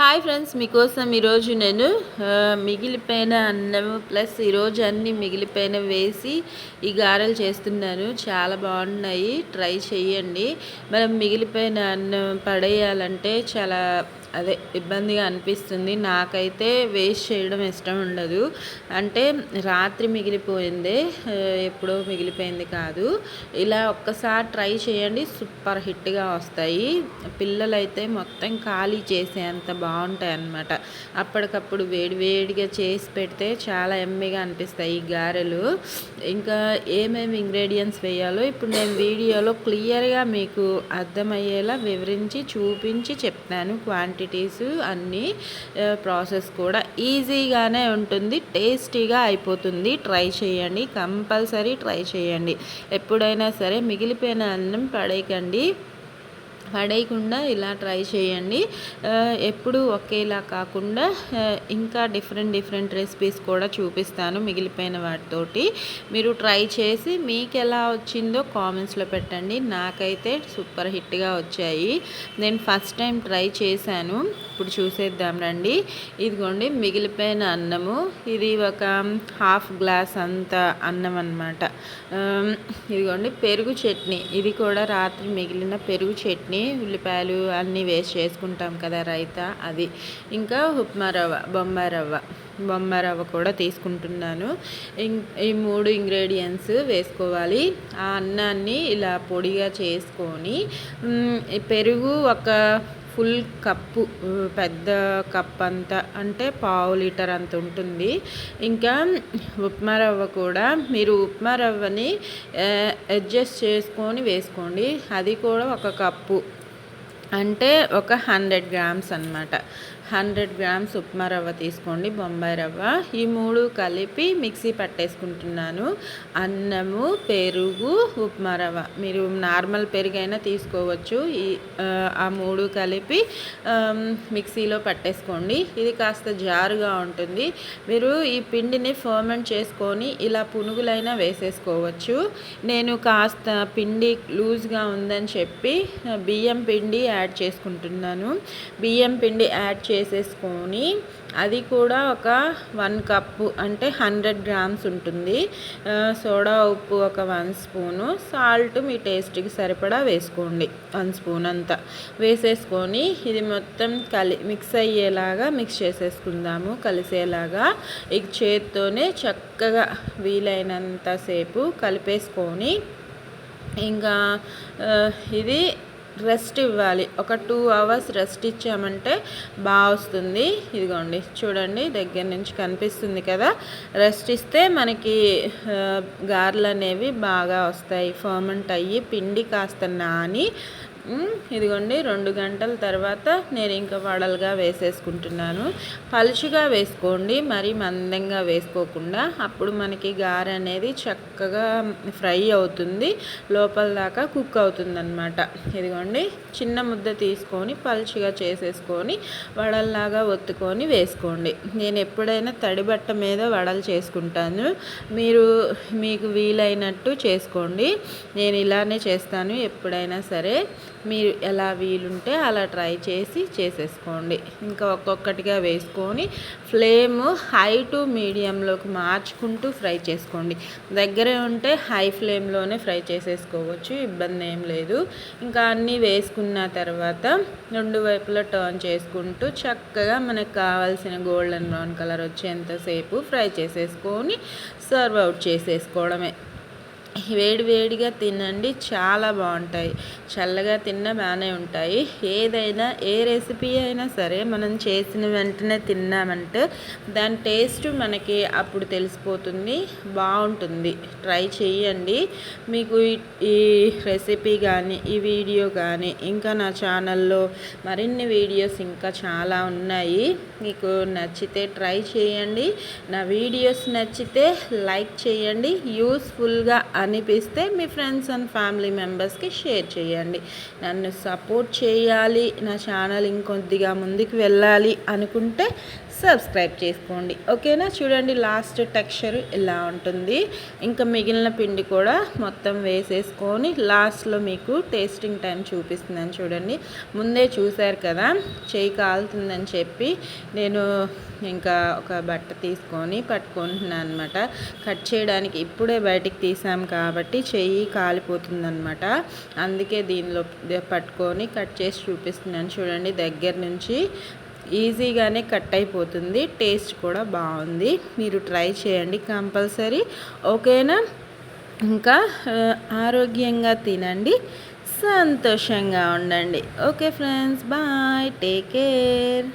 Hi friends మీకోసం ఈరోజు నేను మిగిలిపోయిన అన్నం ప్లస్ ఈరోజు అన్నీ మిగిలిపోయిన వేసి ఈ గారెలు చేస్తున్నాను. చాలా బాగున్నాయి. ట్రై చేయండి మనం మిగిలిపోయిన అన్నం పడేయాలంటే చాలా అదే ఇబ్బందిగా అనిపిస్తుంది. నాకైతే వేస్ట్ చేయడం ఇష్టం ఉండదు. అంటే రాత్రి మిగిలిపోయిందే ఎప్పుడో మిగిలిపోయింది కాదు. ఇలా ఒక్కసారి ట్రై చేయండి. సూపర్ హిట్గా వస్తాయి. పిల్లలైతే మొత్తం ఖాళీ చేసేంత బాగుంటాయి అన్నమాట. అప్పటికప్పుడు వేడి వేడిగా చేసి పెడితే చాలా ఎమ్మిగా అనిపిస్తాయి ఈ గారెలు. ఇంకా ఏమేమి ఇంగ్రీడియంట్స్ వేయాలో ఇప్పుడు నేను వీడియోలో క్లియర్గా మీకు అర్థమయ్యేలా వివరించి చూపించి చెప్తాను క్వాంటిటీ క్వాంటిటీస్ అన్నీ ప్రాసెస్ కూడా ఈజీగానే ఉంటుంది టేస్టీగా అయిపోతుంది. ట్రై చేయండి కంపల్సరీ ట్రై చేయండి. ఎప్పుడైనా సరే మిగిలిపోయిన అన్నం పడేయకండి. పడేయకుండా ఇలా ట్రై చేయండి. ఎప్పుడు ఒకేలా కాకుండా ఇంకా డిఫరెంట్ డిఫరెంట్ రెసిపీస్ కూడా చూపిస్తాను మిగిలిపోయిన వాటితోటి. మీరు ట్రై చేసి మీకు ఎలా వచ్చిందో కామెంట్స్లో పెట్టండి. నాకైతే సూపర్ హిట్గా వచ్చాయి. నేను ఫస్ట్ టైం ట్రై చేశాను. ఇప్పుడు చూసేద్దాం రండి. ఇదిగోండి మిగిలిపోయిన అన్నము. ఇది ఒక హాఫ్ గ్లాస్ అంత అన్నం అనమాట ఇదిగోండి పెరుగు చట్నీ. ఇది కూడా రాత్రి మిగిలిన పెరుగు చట్నీ. ఉల్లిపాయలు అన్నీ వేస్ట్ చేసుకుంటాం కదా రైతా అది. ఇంకా ఉప్మా రవ్వ బొంబాయి రవ్వ. బొంబాయి రవ్వ కూడా తీసుకుంటున్నాను. ఈ మూడు ఇంగ్రీడియంట్స్ వేసుకోవాలి. ఆ అన్నాన్ని ఇలా పొడిగా చేసుకొని పెరుగు ఒక ఫుల్ కప్పు పెద్ద కప్ అంత అంటే పావు లీటర్ అంత ఉంటుంది. ఇంకా ఉప్మా రవ్వ కూడా మీరు ఉప్మా రవ్వని అడ్జస్ట్ చేసుకొని వేసుకోండి. అది కూడా ఒక కప్పు. అంటే ఒక హండ్రెడ్ గ్రామ్స్ అనమాట హండ్రెడ్ గ్రామ్స్ ఉప్మా రవ్వ తీసుకోండి బొంబాయి రవ్వ. ఈ మూడు కలిపి మిక్సీ పట్టేసుకుంటున్నాను. అన్నము పెరుగు ఉప్మా రవ్వ. మీరు నార్మల్ పెరుగైనా తీసుకోవచ్చు. ఈ ఆ మూడు కలిపి మిక్సీలో పట్టేసుకోండి. ఇది కాస్త జారుగా ఉంటుంది. మీరు ఈ పిండిని ఫర్మెంట్ చేసుకొని ఇలా పునుగులైనా వేసేసుకోవచ్చు. నేను కాస్త పిండి లూజ్గా ఉందని చెప్పి బియ్యం పిండి యాడ్ చేసుకుంటున్నాను. బియ్యం పిండి యాడ్ చే వేసేసుకొని అది కూడా ఒక వన్ కప్పు అంటే హండ్రెడ్ గ్రామ్స్ ఉంటుంది. సోడా ఉప్పు ఒక వన్ స్పూను. సాల్ట్ మీ టేస్ట్కి సరిపడా వేసుకోండి వన్ స్పూన్ అంతా. వేసేసుకొని ఇది మొత్తం కలి మిక్స్ అయ్యేలాగా మిక్స్ చేసేసుకుందాము. కలిసేలాగా ఈ చేత్తోనే చక్కగా వీలైనంతసేపు కలిపేసుకొని ఇంకా ఇది రెస్ట్ ఇవ్వాలి. ఒక టూ అవర్స్ రెస్ట్ ఇచ్చామంటే బాగా వస్తుంది. ఇదిగోండి చూడండి దగ్గర నుంచి కనిపిస్తుంది కదా. రెస్ట్ ఇస్తే మనకి గారెలు అనేవి బాగా వస్తాయి. ఫర్మెంట్ అయ్యి పిండి కాస్త నాని ఇదిగోండి రెండు గంటల తర్వాత నేను ఇంకా వడలుగా వేసేసుకుంటున్నాను. పలుచుగా వేసుకోండి మరీ మందంగా వేసుకోకుండా. అప్పుడు మనకి గార అనేది చక్కగా ఫ్రై అవుతుంది లోపల దాకా కుక్ అవుతుందన్నమాట. ఇదిగోండి చిన్న ముద్ద తీసుకొని పలుచుగా చేసేసుకొని వడల్లాగా ఒత్తుకొని వేసుకోండి. నేను ఎప్పుడైనా తడి బట్ట మీద వడలు చేసుకుంటాను. మీరు మీకు వీలైనట్టు చేసుకోండి. నేను ఇలానే చేస్తాను ఎప్పుడైనా సరే. మీరు ఎలా వీలుంటే అలా ట్రై చేసి చేసేసుకోండి. ఇంకా ఒక్కొక్కటిగా వేసుకొని ఫ్లేమ్ హై టు మీడియంలోకి మార్చుకుంటూ ఫ్రై చేసుకోండి. దగ్గరే ఉంటే హై ఫ్లేమ్లోనే ఫ్రై చేసేసుకోవచ్చు ఇబ్బంది ఏం లేదు. ఇంకా అన్నీ వేసుకున్న తర్వాత రెండు వైపులా టర్న్ చేసుకుంటూ చక్కగా మనకు కావాల్సిన గోల్డెన్ బ్రౌన్ కలర్ వచ్చేంతసేపు ఫ్రై చేసేసుకొని సర్వ్ అవుట్ చేసేసుకోవడమే. వేడి వేడిగా తినండి చాలా బాగుంటాయి. చల్లగా తిన్న బాగానే ఉంటాయి. ఏదైనా ఏ రెసిపీ అయినా సరే మనం చేసిన వెంటనే తిన్నామంటే దాని టేస్ట్ మనకి అప్పుడు తెలిసిపోతుంది బాగుంటుంది. ట్రై చేయండి. మీకు ఈ రెసిపీ కానీ ఈ వీడియో కానీ ఇంకా నా ఛానల్లో మరిన్ని వీడియోస్ ఇంకా చాలా ఉన్నాయి. మీకు నచ్చితే ట్రై చేయండి. నా వీడియోస్ నచ్చితే లైక్ చేయండి. యూస్ఫుల్గా అనిపిస్తే మీ ఫ్రెండ్స్ అండ్ ఫ్యామిలీ మెంబర్స్కి షేర్ చేయండి. నన్ను సపోర్ట్ చేయాలి నా ఛానల్ ఇంకొద్దిగా ముందుకు వెళ్ళాలి అనుకుంటే సబ్స్క్రైబ్ చేసుకోండి. ఓకేనా? చూడండి లాస్ట్ టెక్స్చర్ ఇలా ఉంటుంది. ఇంకా మిగిలిన పిండి కూడా మొత్తం వేసేసుకొని లాస్ట్లో మీకు టేస్టింగ్ టైం చూపిస్తుందని చూడండి. ముందే చూశారు కదా చేయి కాలుతుందని చెప్పి నేను ఇంకా ఒక బట్ట తీసుకొని పట్టుకుంటున్నాను అనమాట కట్ చేయడానికి ఇప్పుడే బయటికి తీసాం కాబట్టి చెయ్యి కాలిపోతుందనమాట అందుకే దీనిలో పట్టుకొని కట్ చేసి చూపిస్తున్నాను చూడండి. దగ్గర నుంచి ఈజీగానే కట్ అయిపోతుంది. టేస్ట్ కూడా బాగుంది. మీరు ట్రై చేయండి కంపల్సరీ. ఓకేనా? ఇంకా ఆరోగ్యంగా తినండి. సంతోషంగా ఉండండి. Okay friends bye. Take care.